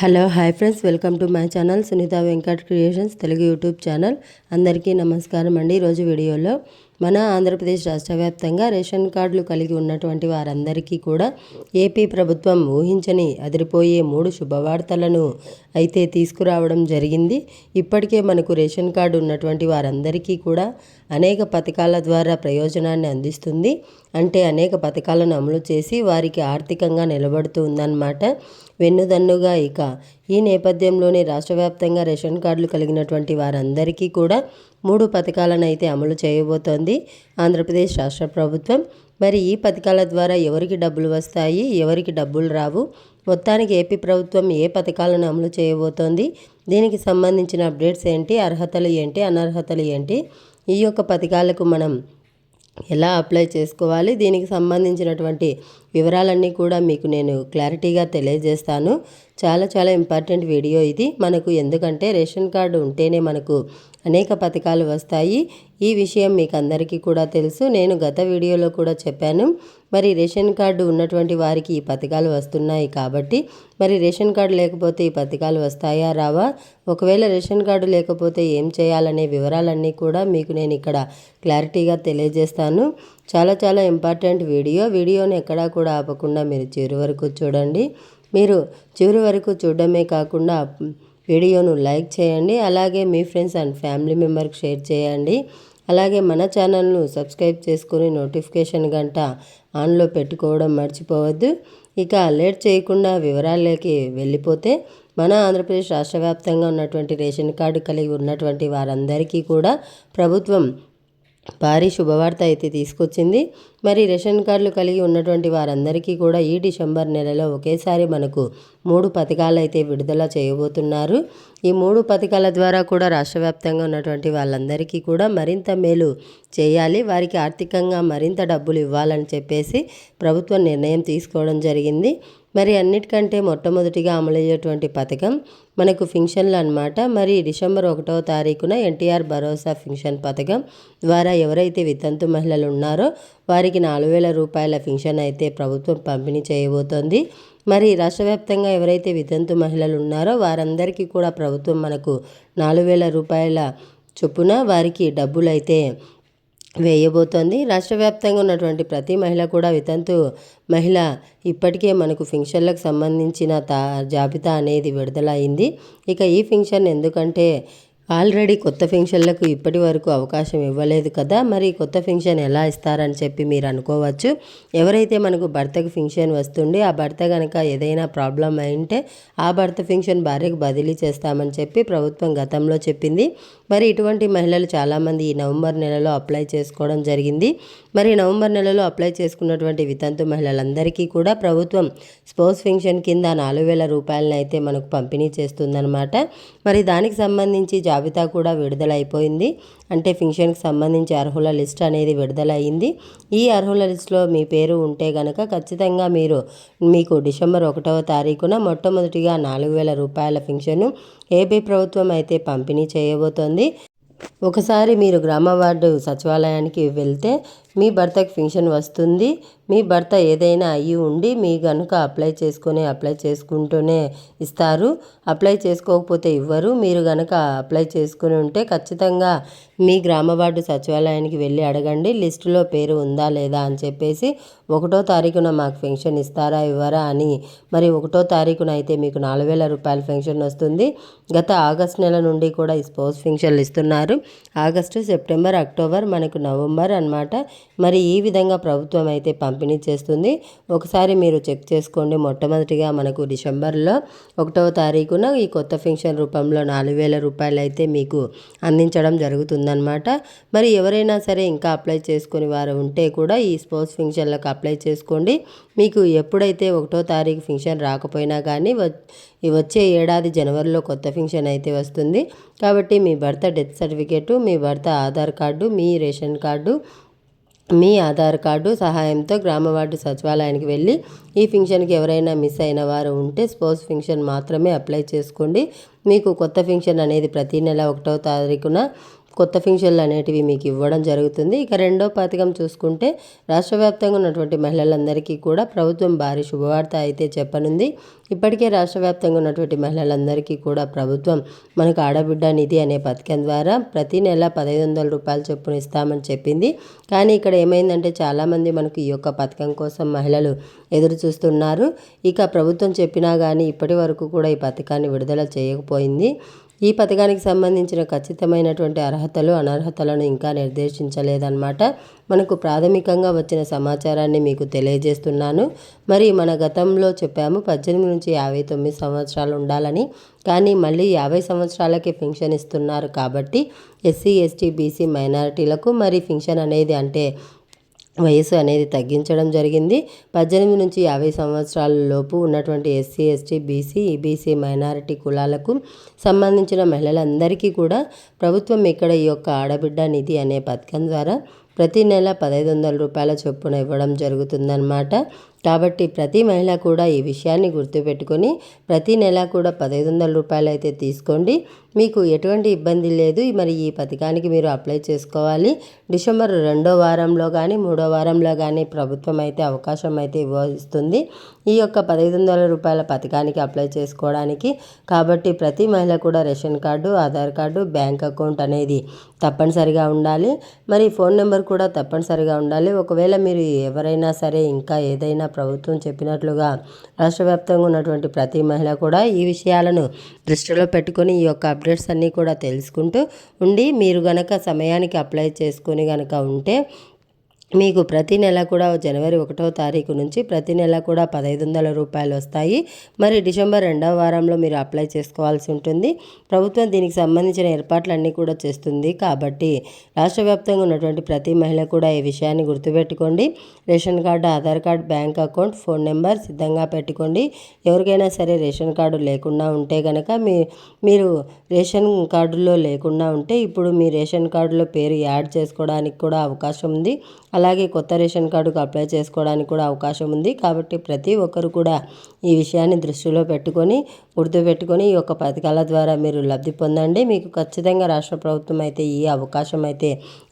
Hello hi friends. Welcome to my channel Sunitha Venkat creations Telugu YouTube channel. అందరికీ నమస్కారం అండి ఈరోజు వీడియోలో. మన ఆంధ్రప్రదేశ్ రాష్ట్ర వ్యాప్తంగా రేషన్ కార్డులు కలిగి ఉన్నటువంటి వారందరికీ కూడా ఏపీ ప్రభుత్వం ఊహించని అదిరిపోయే మూడు శుభవార్తలను అయితే తీసుకురావడం జరిగింది. ఇప్పటికే మనకు రేషన్ కార్డు ఉన్నటువంటి వారందరికీ కూడా అనేక పథకాల ద్వారా ప్రయోజనాన్ని అందిస్తుంది. అంటే అనేక పథకాలను అమలు చేసి వారికి ఆర్థికంగా నిలబడుతూ ఉందన్నమాట వెన్నుదన్నుగా ఇక. ఈ నేపథ్యంలోనే రాష్ట్ర వ్యాప్తంగా రేషన్ కార్డులు కలిగినటువంటి వారందరికీ కూడా మూడు పథకాలను అయితే అమలు చేయబోతోంది ఆంధ్రప్రదేశ్ రాష్ట్ర ప్రభుత్వం. మరి ఈ పథకాల ద్వారా ఎవరికి డబ్బులు వస్తాయి ఎవరికి డబ్బులు రావు? మొత్తానికి ఏపీ ప్రభుత్వం ఏ పథకాలను అమలు చేయబోతోంది? దీనికి సంబంధించిన అప్డేట్స్ ఏంటి? అర్హతలు ఏంటి? అనర్హతలు ఏంటి? ఈ యొక్క పథకాలకు మనం ఎలా అప్లై చేసుకోవాలి దీనికి సంబంధించినటువంటి వివరాలన్నీ కూడా మీకు నేను క్లారిటీగా తెలియజేస్తాను. చాలా చాలా ఇంపార్టెంట్ వీడియో ఇది. మనకు ఎందుకంటే రేషన్ కార్డు ఉంటేనే మనకు అనేక పథకాలు వస్తాయి. ఈ విషయం మీకు అందరికీ కూడా తెలుసు. నేను గత వీడియోలో కూడా చెప్పాను. మరి రేషన్ కార్డు ఉన్నటువంటి వారికి ఈ పథకాలు వస్తున్నాయి కాబట్టి. మరి రేషన్ కార్డు లేకపోతే ఈ పథకాలు వస్తాయా? రావా. ఒకవేళ రేషన్ కార్డు లేకపోతే ఏం చేయాలనే వివరాలన్నీ కూడా మీకు నేను ఇక్కడ క్లారిటీగా తెలియజేస్తాను. చాలా చాలా ఇంపార్టెంట్ వీడియో. వీడియోని ఎక్కడా కూడా ఆపకుండా మీరు చివరి వరకు చూడండి. మీరు చివరి వరకు చూడడమే కాకుండా వీడియోను లైక్ చేయండి. అలాగే మీ ఫ్రెండ్స్ అండ్ ఫ్యామిలీ మెంబర్కి షేర్ చేయండి. అలాగే మన ఛానల్ను సబ్స్క్రైబ్ చేసుకుని నోటిఫికేషన్ గంట ఆన్లో పెట్టుకోవడం మర్చిపోవద్దు. ఇక లేట్ చేయకుండా వివరాల్లోకి వెళ్ళిపోతే మన ఆంధ్రప్రదేశ్ రాష్ట్ర వ్యాప్తంగా ఉన్నటువంటి రేషన్ కార్డు కలిగి ఉన్నటువంటి వారందరికీ కూడా ప్రభుత్వం భారీ శుభవార్త అయితే తీసుకొచ్చింది. మరి రేషన్ కార్డులు కలిగి ఉన్నటువంటి వారందరికీ కూడా ఈ డిసెంబర్ నెలలో ఒకేసారి మనకు మూడు పథకాలు అయితే విడుదల చేయబోతున్నారు. ఈ మూడు పథకాల ద్వారా కూడా రాష్ట్ర వ్యాప్తంగా ఉన్నటువంటి వాళ్ళందరికీ కూడా మరింత మేలు చేయాలి. వారికి ఆర్థికంగా మరింత డబ్బులు ఇవ్వాలని చెప్పేసి ప్రభుత్వం నిర్ణయం తీసుకోవడం జరిగింది. మరి అన్నిటికంటే మొట్టమొదటిగా అమలయ్యేటువంటి పథకం మనకు ఫింక్షన్లు అనమాట మరి డిసెంబర్ ఒకటవ తారీఖున ఎన్టీఆర్ భరోసా ఫింక్షన్ పథకం ద్వారా ఎవరైతే వితంతు మహిళలు ఉన్నారో వారికి నాలుగు వేల రూపాయల ఫింక్షన్ అయితే ప్రభుత్వం పంపిణీ చేయబోతోంది. మరి రాష్ట్ర వ్యాప్తంగా ఎవరైతే వితంతు మహిళలు ఉన్నారో వారందరికీ కూడా ప్రభుత్వం మనకు నాలుగు వేల రూపాయల చొప్పున వారికి డబ్బులు అయితే వేయబోతోంది. రాష్ట్ర వ్యాప్తంగా ఉన్నటువంటి ప్రతి మహిళ కూడా వితంతు మహిళ ఇప్పటికే మనకు ఫింక్షన్లకు సంబంధించిన తా జాబితా అనేది విడుదలైంది. ఇక ఈ ఫింక్షన్ ఎందుకంటే ఆల్రెడీ కొత్త ఫెన్షన్లకు ఇప్పటి వరకు అవకాశం ఇవ్వలేదు కదా మరి కొత్త ఫెన్షన్ ఎలా ఇస్తారని చెప్పి మీరు అనుకోవచ్చు. ఎవరైతే మనకు భర్తకు ఫెన్షన్ వస్తుండే ఆ భర్త కనుక ఏదైనా ప్రాబ్లం అయింటే ఆ భర్త ఫెన్షన్ భార్యకు బదిలీ చేస్తామని చెప్పి ప్రభుత్వం గతంలో చెప్పింది. మరి ఇటువంటి మహిళలు చాలామంది ఈ నవంబర్ నెలలో అప్లై చేసుకోవడం జరిగింది. మరి నవంబర్ నెలలో అప్లై చేసుకున్నటువంటి వితంతు మహిళలందరికీ కూడా ప్రభుత్వం స్పోర్ట్స్ ఫెన్షన్ కింద నాలుగు వేల రూపాయలను అయితే మనకు పంపిణీ చేస్తుందన్నమాట. మరి దానికి సంబంధించి జాబితా కూడా విడుదలైపోయింది. అంటే ఫింక్షన్కి సంబంధించి అర్హుల లిస్ట్ అనేది విడుదలైంది ఈ అర్హుల లిస్టులో మీ పేరు ఉంటే కనుక ఖచ్చితంగా మీరు మీకు డిసెంబర్ ఒకటవ తారీఖున మొట్టమొదటిగా నాలుగు వేల రూపాయల ఫింక్షను ఏపీ ప్రభుత్వం అయితే పంపిణీ చేయబోతోంది. ఒకసారి మీరు గ్రామ వార్డు సచివాలయానికి వెళ్తే మీ భర్తకి పెన్షన్ వస్తుంది. మీ భర్త ఏదైనా అయ్యి ఉండి మీ కనుక అప్లై చేసుకొని అప్లై చేసుకుంటూనే ఇస్తారు. అప్లై చేసుకోకపోతే ఇవ్వరు. మీరు కనుక అప్లై చేసుకుని ఉంటే ఖచ్చితంగా మీ గ్రామ వార్డు సచివాలయానికి వెళ్ళి అడగండి. లిస్టులో పేరు ఉందా లేదా అని చెప్పేసి ఒకటో తారీఖున మాకు పెన్షన్ ఇస్తారా ఇవ్వరా అని. మరి ఒకటో తారీఖున అయితే మీకు నాలుగు వేల రూపాయల పెన్షన్ వస్తుంది. గత ఆగస్ట్ నెల నుండి కూడా ఈ స్పోర్ట్స్ పెన్షన్లు ఇస్తున్నారు. ఆగస్టు సెప్టెంబర్ అక్టోబర్ మనకు నవంబర్ అనమాట మరి ఈ విధంగా ప్రభుత్వం అయితే పంపిణీ చేస్తుంది. ఒకసారి మీరు చెక్ చేసుకోండి. మొట్టమొదటిగా మనకు డిసెంబర్లో ఒకటవ తారీఖున ఈ కొత్త పెన్షన్ రూపంలో నాలుగు వేల రూపాయలు అయితే మీకు అందించడం జరుగుతుందన్నమాట. మరి ఎవరైనా సరే ఇంకా అప్లై చేసుకుని వారు ఉంటే కూడా ఈ స్పోర్ట్స్ ఫంక్షన్లకు అప్లై చేసుకోండి. మీకు ఎప్పుడైతే ఒకటో తారీఖు ఫంక్షన్ రాకపోయినా కానీ వచ్చే ఏడాది జనవరిలో కొత్త ఫంక్షన్ అయితే వస్తుంది. కాబట్టి మీ భర్త డెత్ సర్టిఫికేటు మీ భర్త ఆధార్ కార్డు మీ రేషన్ కార్డు మీ ఆధార్ కార్డు సహాయంతో గ్రామ వార్డు సచివాలయానికి వెళ్ళి ఈ ఫంక్షన్కి ఎవరైనా మిస్ అయిన వారు ఉంటే స్పోర్ట్స్ ఫంక్షన్ మాత్రమే అప్లై చేసుకోండి. మీకు కొత్త ఫంక్షన్ అనేది ప్రతి నెల ఒకటో తారీఖున కొత్త ఫింక్షన్లు అనేటివి మీకు ఇవ్వడం జరుగుతుంది. ఇక రెండో పథకం చూసుకుంటే రాష్ట్ర వ్యాప్తంగా ఉన్నటువంటి మహిళలందరికీ కూడా ప్రభుత్వం భారీ శుభవార్త అయితే చెప్పనుంది. ఇప్పటికే రాష్ట్ర వ్యాప్తంగా ఉన్నటువంటి మహిళలందరికీ కూడా ప్రభుత్వం మనకు ఆడబిడ్డ నిధి అనే పథకం ద్వారా ప్రతి నెల పదహైదు వందల రూపాయలు చొప్పున ఇస్తామని చెప్పింది. కానీ ఇక్కడ ఏమైందంటే చాలామంది మనకు ఈ యొక్క పథకం కోసం మహిళలు ఎదురు చూస్తున్నారు. ఇక ప్రభుత్వం చెప్పినా కానీ ఇప్పటి వరకు కూడా ఈ పథకాన్ని విడుదల చేయకపోయింది. ఈ పథకానికి సంబంధించిన ఖచ్చితమైనటువంటి అర్హతలు అనర్హతలను ఇంకా నిర్దేశించలేదన్నమాట. మనకు ప్రాథమికంగా వచ్చిన సమాచారాన్ని మీకు తెలియజేస్తున్నాను. మరి మన గతంలో చెప్పాము పద్దెనిమిది నుంచి యాభై తొమ్మిది సంవత్సరాలు ఉండాలని. కానీ మళ్ళీ యాభై సంవత్సరాలకే పెన్షన్ ఇస్తున్నారు కాబట్టి ఎస్సీ ఎస్టీ బీసీ మైనారిటీలకు మరి పెన్షన్ అనేది అంటే వయసు అనేది తగ్గించడం జరిగింది. పద్దెనిమిది నుంచి యాభై సంవత్సరాల లోపు ఉన్నటువంటి SC ST BC EBC minority కులాలకు సంబంధించిన మహిళలందరికీ కూడా ప్రభుత్వం ఇక్కడ ఈ యొక్క ఆడబిడ్డ నిధి అనే పథకం ద్వారా ప్రతి నెల పదహైదు వందల రూపాయల చొప్పున ఇవ్వడం జరుగుతుందన్నమాట. కాబట్టి ప్రతి మహిళ కూడా ఈ విషయాన్ని గుర్తుపెట్టుకొని ప్రతి నెల కూడా పదహైదు వందల రూపాయలు అయితే తీసుకోండి. మీకు ఎటువంటి ఇబ్బంది లేదు. మరి ఈ పథకానికి మీరు అప్లై చేసుకోవాలి. డిసెంబర్ రెండో వారంలో కానీ మూడో వారంలో కానీ ప్రభుత్వం అయితే అవకాశం అయితే ఇవ్వస్తుంది. ఈ యొక్క పదహైదు వందల రూపాయల పథకానికి అప్లై చేసుకోవడానికి. కాబట్టి ప్రతి మహిళ కూడా ration card Aadhaar card bank account అనేది తప్పనిసరిగా ఉండాలి. మరి ఫోన్ నెంబర్ కూడా తప్పనిసరిగా ఉండాలి. ఒకవేళ మీరు ఎవరైనా సరే ఇంకా ఏదైనా ప్రభుత్వం చెప్పినట్లుగా రాష్ట్ర వ్యాప్తంగా ఉన్నటువంటి ప్రతి మహిళ కూడా ఈ విషయాలను దృష్టిలో పెట్టుకొని ఈ యొక్క అప్డేట్స్ అన్నీ కూడా తెలుసుకుంటూ ఉండి మీరు గనక సమయానికి అప్లై చేసుకొని కనుక ఉంటే మీకు ప్రతి నెల కూడా జనవరి ఒకటో తారీఖు నుంచి ప్రతి నెల కూడా పదహైదు వందల రూపాయలు వస్తాయి. మరి డిసెంబర్ రెండవ వారంలో మీరు అప్లై చేసుకోవాల్సి ఉంటుంది. ప్రభుత్వం దీనికి సంబంధించిన ఏర్పాట్లన్నీ కూడా చేస్తుంది. కాబట్టి రాష్ట్ర వ్యాప్తంగా ఉన్నటువంటి ప్రతి మహిళ కూడా ఈ విషయాన్ని గుర్తుపెట్టుకోండి. Ration card Aadhaar card bank account phone number సిద్ధంగా పెట్టుకోండి. ఎవరికైనా సరే రేషన్ కార్డు లేకుండా ఉంటే కనుక మీ మీరు రేషన్ కార్డులో లేకుండా ఉంటే ఇప్పుడు మీ రేషన్ కార్డులో పేరు యాడ్ చేసుకోవడానికి కూడా అవకాశం ఉంది. అలాగే కొత్త రేషన్ కార్డుకు అప్లై చేసుకోవడానికి కూడా అవకాశం ఉంది. కాబట్టి ప్రతి ఒక్కరు కూడా ఈ విషయాన్ని దృష్టిలో పెట్టుకొని గుర్తుపెట్టుకొని ఈ యొక్క పథకాల ద్వారా మీరు లబ్ధి పొందండి. మీకు ఖచ్చితంగా రాష్ట్ర ప్రభుత్వం అయితే ఈ అవకాశం అయితే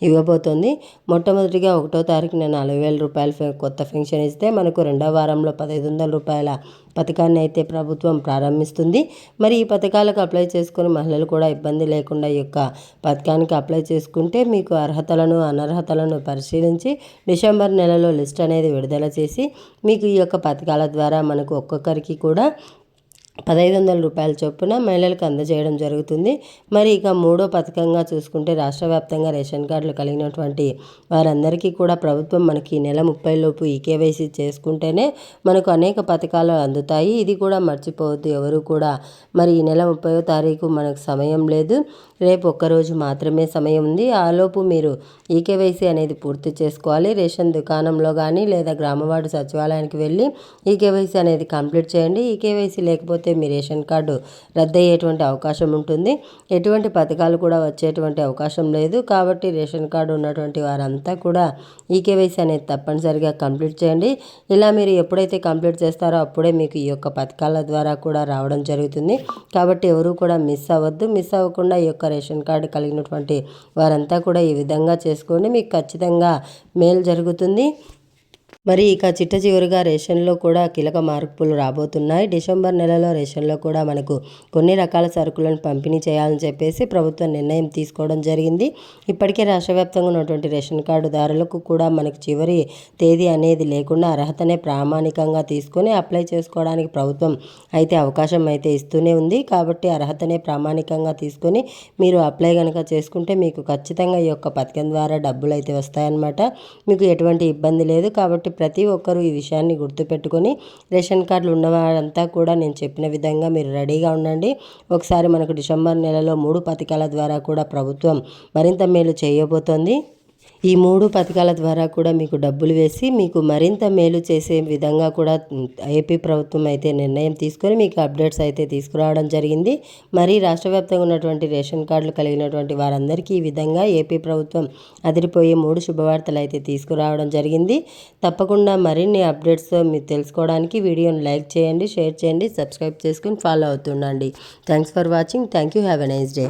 ఇవ్వబోతోంది. మొట్టమొదటిగా ఒకటో తారీఖున నాలుగు వేల రూపాయలు కొత్త పెన్షన్ ఇస్తే మనకు రెండో వారంలో పదహైదు వందల రూపాయల పథకాన్ని అయితే ప్రభుత్వం ప్రారంభిస్తుంది. మరి ఈ పథకాలకు అప్లై చేసుకుని మహిళలు కూడా ఇబ్బంది లేకుండా ఈ యొక్క పథకానికి అప్లై చేసుకుంటే మీకు అర్హతలను అనర్హతలను పరిశీలించి డిసెంబర్ నెలలో లిస్ట్ అనేది విడుదల చేసి మీకు ఈ యొక్క పథకాల ద్వారా మనకు ఒక్కొక్కరికి కూడా పదహైదు వందల రూపాయల చొప్పున మహిళలకు అందజేయడం జరుగుతుంది. మరి ఇక మూడో పథకంగా చూసుకుంటే రాష్ట్ర వ్యాప్తంగా రేషన్ కార్డులు కలిగినటువంటి వారందరికీ కూడా ప్రభుత్వం మనకి నెల ముప్పై లోపు ఈ కేవైసీ చేసుకుంటేనే మనకు అనేక పథకాలు అందుతాయి. ఇది కూడా మర్చిపోవద్దు ఎవరు కూడా. మరి ఈ నెల ముప్పయో తారీఖు మనకు సమయం లేదు. రేపు ఒక్కరోజు మాత్రమే సమయం ఉంది. ఆలోపు మీరు ఈ కేవైసీ అనేది పూర్తి చేసుకోవాలి. రేషన్ దుకాణంలో కానీ లేదా గ్రామవార్డు సచివాలయానికి వెళ్ళి ఈ కేవైసీ అనేది కంప్లీట్ చేయండి. ఈ కేవైసీ లేకపోతే లేకపోతే మీ రేషన్ కార్డు రద్దయ్యేటువంటి అవకాశం ఉంటుంది. ఎటువంటి పథకాలు కూడా వచ్చేటువంటి అవకాశం లేదు. కాబట్టి రేషన్ కార్డు ఉన్నటువంటి వారంతా కూడా ఈకేవైసీ అనేది తప్పనిసరిగా కంప్లీట్ చేయండి. ఇలా మీరు ఎప్పుడైతే కంప్లీట్ చేస్తారో అప్పుడే మీకు ఈ యొక్క పథకాల ద్వారా కూడా రావడం జరుగుతుంది. కాబట్టి ఎవరు కూడా మిస్ అవ్వద్దు. మిస్ అవ్వకుండా ఈ యొక్క రేషన్ కార్డు కలిగినటువంటి వారంతా కూడా ఈ విధంగా చేసుకోండి. మీకు ఖచ్చితంగా మేలు జరుగుతుంది. మరి ఇక చిట్ట చివరిగా రేషన్లో కూడా కీలక మార్పులు రాబోతున్నాయి. డిసెంబర్ నెలలో రేషన్లో కూడా మనకు కొన్ని రకాల సరుకులను పంపిణీ చేయాలని చెప్పేసి ప్రభుత్వం నిర్ణయం తీసుకోవడం జరిగింది. ఇప్పటికే రాష్ట్ర వ్యాప్తంగా ఉన్నటువంటి రేషన్ కార్డుదారులకు కూడా మనకు చివరి తేదీ అనేది లేకుండా అర్హతనే ప్రామాణికంగా తీసుకొని అప్లై చేసుకోవడానికి ప్రభుత్వం అయితే అవకాశం అయితే ఇస్తూనే ఉంది. కాబట్టి అర్హతనే ప్రామాణికంగా తీసుకొని మీరు అప్లై కనుక చేసుకుంటే మీకు ఖచ్చితంగా ఈ యొక్క పథకం ద్వారా డబ్బులు అయితే వస్తాయన్నమాట. మీకు ఎటువంటి ఇబ్బంది లేదు. కాబట్టి కాబట్టి ప్రతి ఒక్కరూ ఈ విషయాన్ని గుర్తుపెట్టుకొని రేషన్ కార్డులు ఉన్నవారంతా కూడా నేను చెప్పిన విధంగా మీరు రెడీగా ఉండండి. ఒకసారి మనకు డిసెంబర్ నెలలో మూడు పథకాల ద్వారా కూడా ప్రభుత్వం మరింత మేలు చేయబోతోంది. ఈ మూడు పథకాల ద్వారా కూడా మీకు డబ్బులు వేసి మీకు మరింత మేలు చేసే విధంగా కూడా ఏపీ ప్రభుత్వం అయితే నిర్ణయం తీసుకొని మీకు అప్డేట్స్ అయితే తీసుకురావడం జరిగింది. మరి రాష్ట్ర వ్యాప్తంగా ఉన్నటువంటి రేషన్ కార్డులు కలిగినటువంటి వారందరికీ ఈ విధంగా ఏపీ ప్రభుత్వం అదిరిపోయే మూడు శుభవార్తలు అయితే తీసుకురావడం జరిగింది. తప్పకుండా మరిన్ని అప్డేట్స్తో మీరు తెలుసుకోవడానికి వీడియోని లైక్ చేయండి షేర్ చేయండి సబ్స్క్రైబ్ చేసుకుని follow అవుతుండండి. Thanks for watching. Thank you. Have a nice day.